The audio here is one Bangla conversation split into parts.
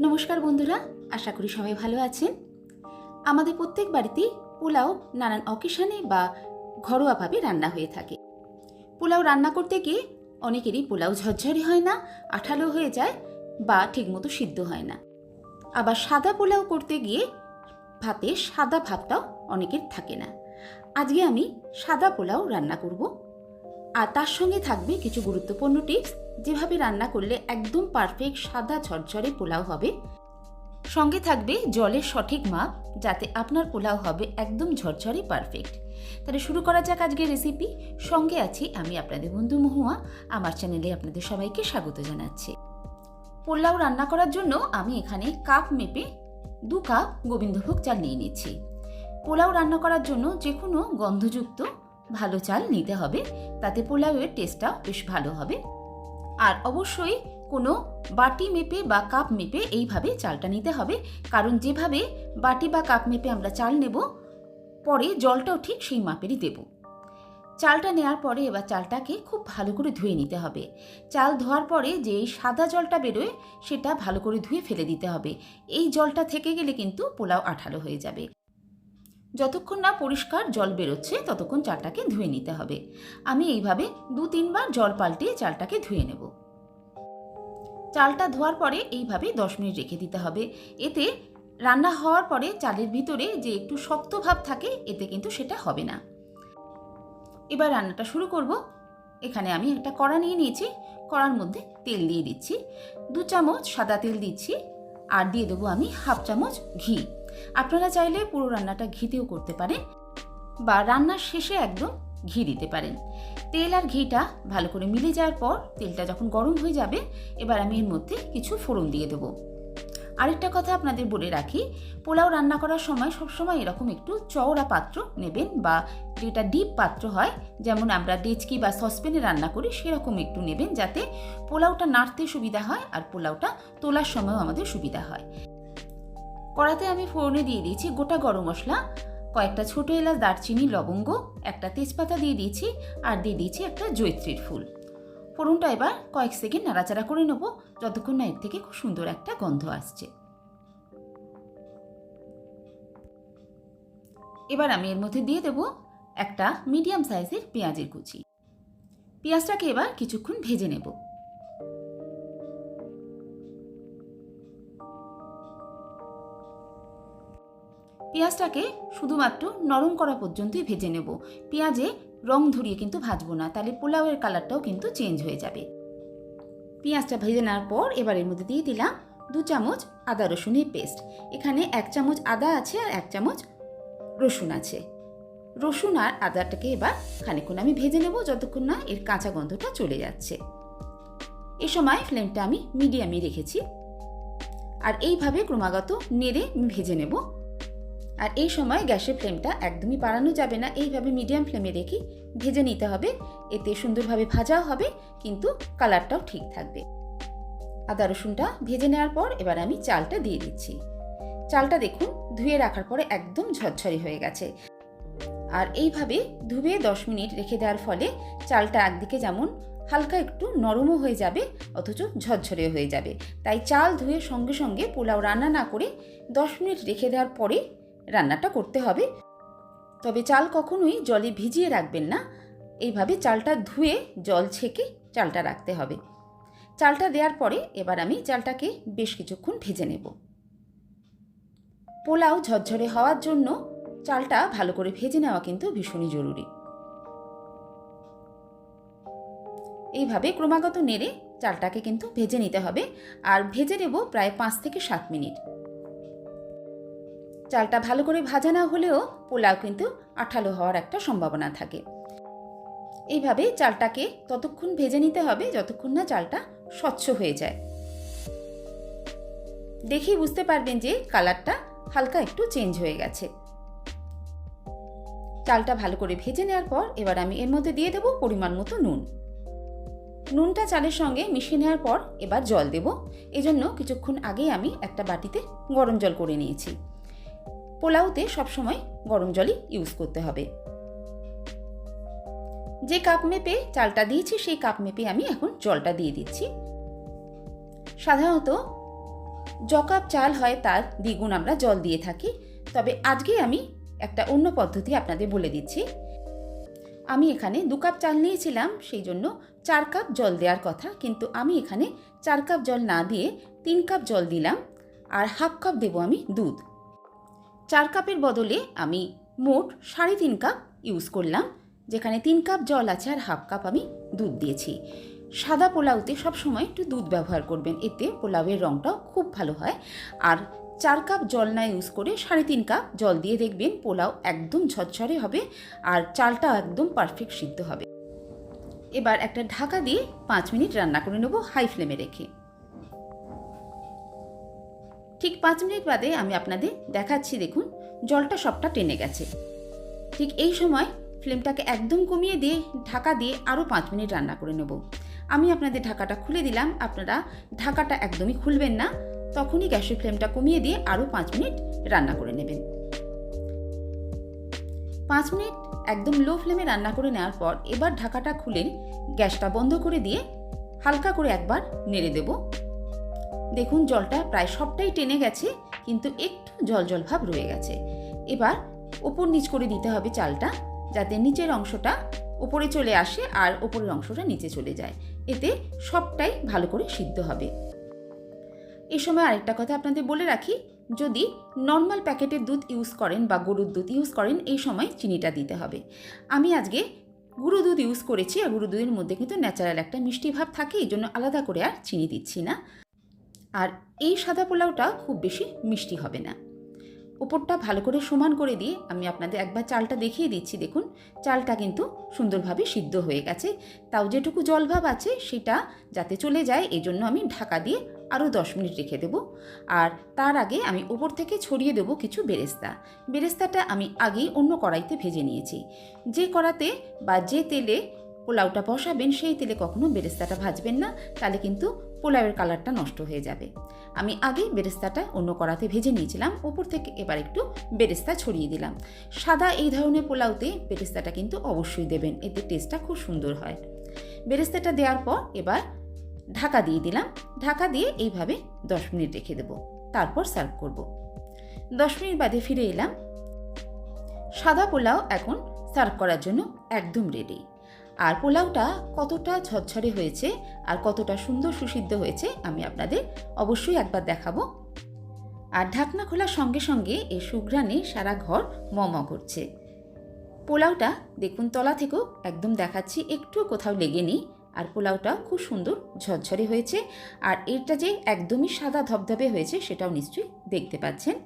নমস্কার বন্ধুরা, আশা করি সবাই ভালো আছেন। আমাদের প্রত্যেক বাড়িতেই পোলাও নানান অকেশনে বা ঘরোয়াভাবে রান্না হয়ে থাকে। পোলাও রান্না করতে গিয়ে অনেকেরই পোলাও ঝরঝরে হয় না, আঠালো হয়ে যায় বা ঠিকমতো সিদ্ধ হয় না। আবার সাদা পোলাও করতে গিয়ে ভাতে সাদা ভাবটাও অনেকের থাকে না। আজকে আমি সাদা পোলাও রান্না করব। আর তার সঙ্গে থাকবে কিছু গুরুত্বপূর্ণ টিপস যেভাবে রান্না করলে একদম পারফেক্ট সাদা ঝরঝরে পোলাও হবে। সঙ্গে থাকবে জলের সঠিক মাপ, যাতে আপনার পোলাও হবে একদম ঝরঝরে পারফেক্ট তাহলে শুরু করা যাক আজকের রেসিপি সঙ্গে আছি আমি আপনাদের বন্ধু মহুয়া। আমার চ্যানেলে আপনাদের সবাইকে স্বাগত জানাচ্ছি। পোলাও রান্না করার জন্য আমি এখানে কাপ মেপে দু কাপ গোবিন্দভোগ চাল নিয়ে নিচ্ছি। পোলাও রান্না করার জন্য যে কোনো গন্ধযুক্ত ভালো চাল নিতে হবে। তাতে পোলাওয়ের টেস্টটা বেশ ভালো হবে। আর অবশ্যই কোনো বাটি মেপে বা কাপ মেপে এইভাবে চালটা নিতে হবে। কারণ যেভাবে বাটি বা কাপ মেপে আমরা চাল নেব, পরে জলটাও ঠিক সেই মাপেরই দেব। চালটা নেওয়ার পরে এবার চালটাকে খুব ভালো করে ধুয়ে নিতে হবে। চাল ধোয়ার পরে যে সাদা জলটা বেরোয়, সেটা ভালো করে ধুয়ে ফেলে দিতে হবে। এই জলটা থেকে গেলে কিন্তু পোলাও আঠালো হয়ে যাবে। যতক্ষণ না পরিষ্কার জল বেরোচ্ছে, ততক্ষণ চালটাকে ধুয়ে নিতে হবে। আমি এইভাবে দু তিনবার জল পাল্টিয়ে চালটাকে ধুয়ে নেব। চালটা ধোয়ার পরে এইভাবে দশ মিনিট রেখে দিতে হবে। এতে রান্না হওয়ার পরে চালের ভিতরে যে একটু শক্ত ভাব থাকে, এতে কিন্তু সেটা হবে না। এবার রান্নাটা শুরু করব। এখানে আমি একটা কড়া নিয়ে নিয়েছি। কড়ার মধ্যে তেল দিয়ে দিচ্ছি। দু চামচ সাদা তেল দিচ্ছি। আর দিয়ে দেবো আমি হাফ চামচ ঘি। আপনারা চাইলে পুরো রান্নাটা ঘিতেও করতে পারেন বা রান্নার শেষে একদম ঘি দিতে পারেন। তেল আর ঘিটা ভালো করে মিলে যাওয়ার পর তেলটা যখন গরম হয়ে যাবে, এবার আমি এর মধ্যে কিছু ফোড়ন দিয়ে দেবো। আরেকটা কথা আপনাদের বলে রাখি, পোলাও রান্না করার সময় সবসময় এরকম একটু চওড়া পাত্র নেবেন বা যেটা ডিপ পাত্র হয়, যেমন আমরা ডেচকি বা সসপ্যানে রান্না করি সেরকম একটু নেবেন যাতে পোলাওটা নাড়তে সুবিধা হয় আর পোলাওটা তোলার সময়ও আমাদের সুবিধা হয়। কড়াতে আমি ফোড়নে দিয়ে দিয়েছি গোটা গরম মশলা, কয়েকটা ছোটো এলাচ, দারচিনি, লবঙ্গ, একটা তেজপাতা দিয়ে দিয়েছি আর দিয়ে দিয়েছি একটা জৈত্রীর ফুল। ফোড়নটা এবার কয়েক সেকেন্ড নাড়াচাড়া করে নেব যতক্ষণ না এর থেকে খুব সুন্দর একটা গন্ধ আসছে। এবার আমি এর মধ্যে দিয়ে দেব একটা মিডিয়াম সাইজের পেঁয়াজের কুচি। পেঁয়াজটাকে এবার কিছুক্ষণ ভেজে নেব। পেঁয়াজটাকে শুধুমাত্র নরম করা পর্যন্তই ভেজে নেব। পেঁয়াজে রং ধরিয়ে কিন্তু ভাজবো না, তাহলে পোলাওয়ের কালারটাও কিন্তু চেঞ্জ হয়ে যাবে। পেঁয়াজটা ভেজে নেওয়ার পর এবার এর মধ্যে দিয়ে দিলাম দু চামচ আদা রসুনের পেস্ট এখানে এক চামচ আদা আছে আর এক চামচ রসুন আছে। রসুন আর আদাটাকে এবার খানিক্ষণ আমি ভেজে নেব যতক্ষণ না এর কাঁচা গন্ধটা চলে যাচ্ছে। এ সময় ফ্লেমটা আমি মিডিয়ামে রেখেছি। আর এইভাবে ক্রমাগত নেড়ে ভেজে নেব। আর এই সময় গ্যাসের ফ্লেমটা একদমই বাড়ানো যাবে না। এইভাবে মিডিয়াম ফ্লেমে রেখে ভেজে নিতে হবে। এতে সুন্দরভাবে ভাজাও হবে, কিন্তু কালারটাও ঠিক থাকবে। আদা রসুনটা ভেজে নেওয়ার পর এবার আমি চালটা দিয়ে দিচ্ছি। চালটা দেখুন, ধুয়ে রাখার পরে একদম ঝরঝরে হয়ে গেছে। আর এইভাবে ধুয়ে দশ মিনিট রেখে দেওয়ার ফলে চালটা একদিকে যেমন হালকা একটু নরমও হয়ে যাবে, অথচ ঝরঝরে হয়ে যাবে। তাই চাল ধুয়ে সঙ্গে সঙ্গে পোলাও রান্না না করে দশ মিনিট রেখে দেওয়ার পরে রান্নাটা করতে হবে। তবে চাল কখনোই জলে ভিজিয়ে রাখবেন না। এইভাবে চালটা ধুয়ে জল ছেঁকে চালটা রাখতে হবে। চালটা দেওয়ার পরে এবার আমি চালটাকে বেশ কিছুক্ষণ ভেজে নেব। পোলাও ঝরঝরে হওয়ার জন্য চালটা ভালো করে ভেজে নেওয়া কিন্তু ভীষণই জরুরি। এইভাবে ক্রমাগত নেড়ে চালটাকে কিন্তু ভেজে নিতে হবে। আর ভেজে নেব প্রায় পাঁচ থেকে সাত মিনিট। চালটা ভালো করে ভাজা না হলেও পোলাও কিন্তু আঠালো হওয়ার একটা সম্ভাবনা থাকে। এইভাবে চালটাকে ততক্ষণ ভেজে নিতে হবে যতক্ষণ না চালটা স্বচ্ছ হয়ে যায়। দেখেই বুঝতে পারবেন যে কালারটা হালকা একটু চেঞ্জ হয়ে গেছে। চালটা ভালো করে ভেজে নেওয়ার পর এবার আমি এর মধ্যে দিয়ে দেবো পরিমাণ মতো নুন। নুনটা চালের সঙ্গে মিশিয়ে নেওয়ার পর এবার জল দেব। এজন্য কিছুক্ষণ আগেই আমি একটা বাটিতে গরম জল করে নিয়েছি। পোলাওতে সবসময় গরম জলই ইউজ করতে হবে। যে কাপ মেপে চালটা দিয়েছি, সেই কাপ মেপে আমি এখন জলটা দিয়ে দিচ্ছি। সাধারণত য কাপ চাল হয় তার দ্বিগুণ আমরা জল দিয়ে থাকি, তবে আজকে আমি একটা অন্য পদ্ধতি আপনাদের বলে দিচ্ছি। আমি এখানে দু কাপ চাল নিয়েছিলাম, সেই জন্য চার কাপ জল দেওয়ার কথা, কিন্তু আমি এখানে চার কাপ জল না দিয়ে তিন কাপ জল দিলাম, আর হাফ কাপ দেবো আমি দুধ। চার কাপের বদলে আমি মোট সাড়ে তিন কাপ ইউজ করলাম, যেখানে তিন কাপ জল আছে আর হাফ কাপ আমি দুধ দিয়েছি। সাদা পোলাওতে সবসময় একটু দুধ ব্যবহার করবেন, এতে পোলাওয়ের রঙটাও খুব ভালো হয়। আর চার কাপ জল না ইউজ করে সাড়ে তিন কাপ জল দিয়ে দেখবেন পোলাও একদম ঝরঝরে হবে আর চালটা একদম পারফেক্ট সিদ্ধ হবে। এবার একটা ঢাকা দিয়ে পাঁচ মিনিট রান্না করে নেব হাই ফ্লেমে রেখে। ঠিক পাঁচ মিনিট বাদে আমি আপনাদের দেখাচ্ছি, দেখুন। জলটা সবটা টেনে গেছে। ঠিক এই সময় ফ্লেমটাকে একদম কমিয়ে দিয়ে, ঢাকা দিয়ে আরও পাঁচ মিনিট রান্না করে নেব। আমি আপনাদের ঢাকাটা খুলে দিলাম। আপনারা ঢাকাটা একদমই খুলবেন না। তখনই গ্যাসের ফ্লেমটা কমিয়ে দিয়ে আরও পাঁচ মিনিট রান্না করে নেবেন। পাঁচ মিনিট একদম লো ফ্লেমে রান্না করে নেওয়ার পর এবার ঢাকাটা খুলে গ্যাসটা বন্ধ করে দিয়ে হালকা করে একবার নেড়ে দেব। দেখুন, জলটা প্রায় সবটাই টেনে গেছে, কিন্তু একটু জল জল ভাব রয়ে গেছে। এবার ওপর নিচ করে দিতে হবে চালটা, যাতে নিচের অংশটা উপরে চলে আসে আর ওপরের অংশটা নিচে চলে যায়। এতে সবটাই ভালো করে সিদ্ধ হবে। এ সময় আরেকটা কথা আপনাদের বলে রাখি, যদি নর্মাল প্যাকেটের দুধ ইউজ করেন বা গরুর দুধ ইউজ করেন এই সময় চিনিটা দিতে হবে। আমি আজকে গুঁড়ো দুধ ইউজ করেছি, আর গুঁড়ো দুধের মধ্যে কিন্তু ন্যাচারাল একটা মিষ্টি ভাব থাকে এই জন্য আলাদা করে আর চিনি দিচ্ছি না। আর এই সাদা পোলাওটা খুব বেশি মিষ্টি হবে না। ওপরটা ভালো করে সমান করে দিয়ে আমি আপনাদের একবার চালটা দেখিয়ে দিচ্ছি, দেখুন। চালটা কিন্তু সুন্দরভাবে সিদ্ধ হয়ে গেছে। তাও যেটুকু জলভাব আছে সেটা যাতে চলে যায়, এই জন্য আমি ঢাকা দিয়ে আরও দশ মিনিট রেখে দেবো। আর তার আগে আমি ওপর থেকে ছড়িয়ে দেবো কিছু বেরেস্তা। বেরেস্তাটা আমি আগেই অন্য কড়াইতে ভেজে নিয়েছি। যে কড়াতে বা যে তেলে পোলাওটা বসাবেন, সেই তেলে কখনো বেরেস্তাটা ভাজবেন না, তাহলে কিন্তু পোলাওয়ের কালারটা নষ্ট হয়ে যাবে। আমি আগে বেরেস্তাটা অন্য কড়াতে ভেজে নিয়েছিলাম, ওপর থেকে এবার একটু বেরেস্তা ছড়িয়ে দিলাম। সাদা এই ধরনের পোলাওতে বেরেস্তাটা কিন্তু অবশ্যই দেবেন, এতে টেস্টটা খুব সুন্দর হয়। বেরেস্তাটা দেওয়ার পর এবার ঢাকা দিয়ে দিলাম, ঢাকা দিয়ে এইভাবে দশ মিনিট রেখে দেবো, তারপর সার্ভ করব। দশ মিনিট বাদে ফিরে এলাম। সাদা পোলাও এখন সার্ভ করার জন্য একদম রেডি আর পোলাওটা কতটা ঝরঝরে হয়েছে আর কতটা সুন্দর সুসিদ্ধ হয়েছে আমি আপনাদের অবশ্যই একবার দেখাবো। আর ঢাকনা খোলার সঙ্গে সঙ্গে এই সুঘ্রাণে সারা ঘর মম করছে। পোলাওটা দেখুন তলা থেকেও একদম দেখাচ্ছি একটু কোথাও লেগে নেই আর পোলাওটা খুব সুন্দর ঝরঝরে হয়েছে। আর এটা যে একদমই সাদা ধবধবে হয়েছে সেটাও নিশ্চয়ই দেখতে পাচ্ছেন।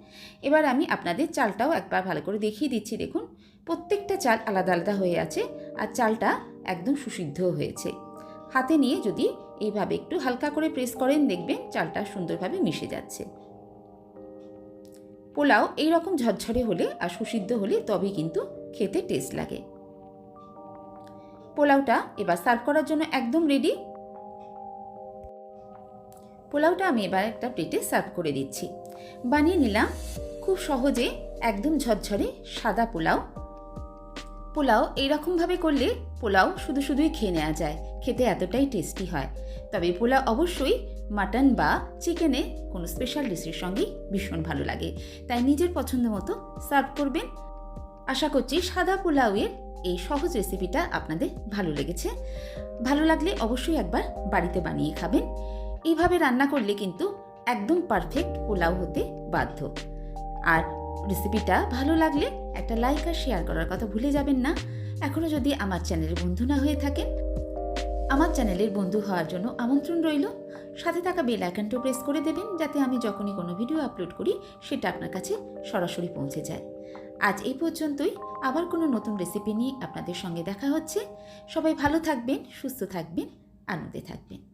এবার আমি আপনাদের চালটাও একবার ভালো করে দেখিয়ে দিচ্ছি, দেখুন। প্রত্যেকটা চাল আলাদা আলাদা হয়ে আছে। আর চালটা একদম সুসিদ্ধ হয়েছে। হাতে নিয়ে যদি এইভাবে একটু হালকা করে প্রেস করেন, দেখবেন চালটা সুন্দরভাবে মিশে যাচ্ছে। পোলাও এই রকম ঝরঝরে হলে আর সুসিদ্ধ হলে তবেই কিন্তু খেতে টেস্ট লাগে। পোলাওটা এবার সার্ভ করার জন্য একদম রেডি পোলাওটা আমি এবার একটা প্লেটে সার্ভ করে দিচ্ছি। বানিয়ে নিলাম। খুব সহজে একদম ঝরঝরে সাদা পোলাও। পোলাও এইরকমভাবে করলে পোলাও শুধু শুধুই খেয়ে নেওয়া যায়, খেতে এতটাই টেস্টি হয়। তবে পোলাও অবশ্যই মাটন বা চিকেনে কোনো স্পেশাল ডিশের সঙ্গেই ভীষণ ভালো লাগে। তাই নিজের পছন্দ মতো সার্ভ করবেন। আশা করছি সাদা পোলাওয়ের এই সহজ রেসিপিটা আপনাদের ভালো লেগেছে। ভালো লাগলে অবশ্যই একবার বাড়িতে বানিয়ে খাবেন। এইভাবে রান্না করলে কিন্তু একদম পারফেক্ট পোলাও হতে বাধ্য। আর রেসিপিটা ভালো লাগলে একটা লাইক আর শেয়ার করার কথা ভুলে যাবেন না। এখনও যদি আমার চ্যানেলের বন্ধু না হয়ে থাকেন, আমার চ্যানেলের বন্ধু হওয়ার জন্য আমন্ত্রণ রইল। সাথে থাকা বেল আইকনটা প্রেস করে দেবেন যাতে আমি যখনই কোনো ভিডিও আপলোড করি, সেটা আপনার কাছে সরাসরি পৌঁছে যায়। আজ এই পর্যন্তই। আবার কোনো নতুন রেসিপি নিয়ে আপনাদের সঙ্গে দেখা হচ্ছে। সবাই ভালো থাকবেন, সুস্থ থাকবেন, আনন্দে থাকবেন।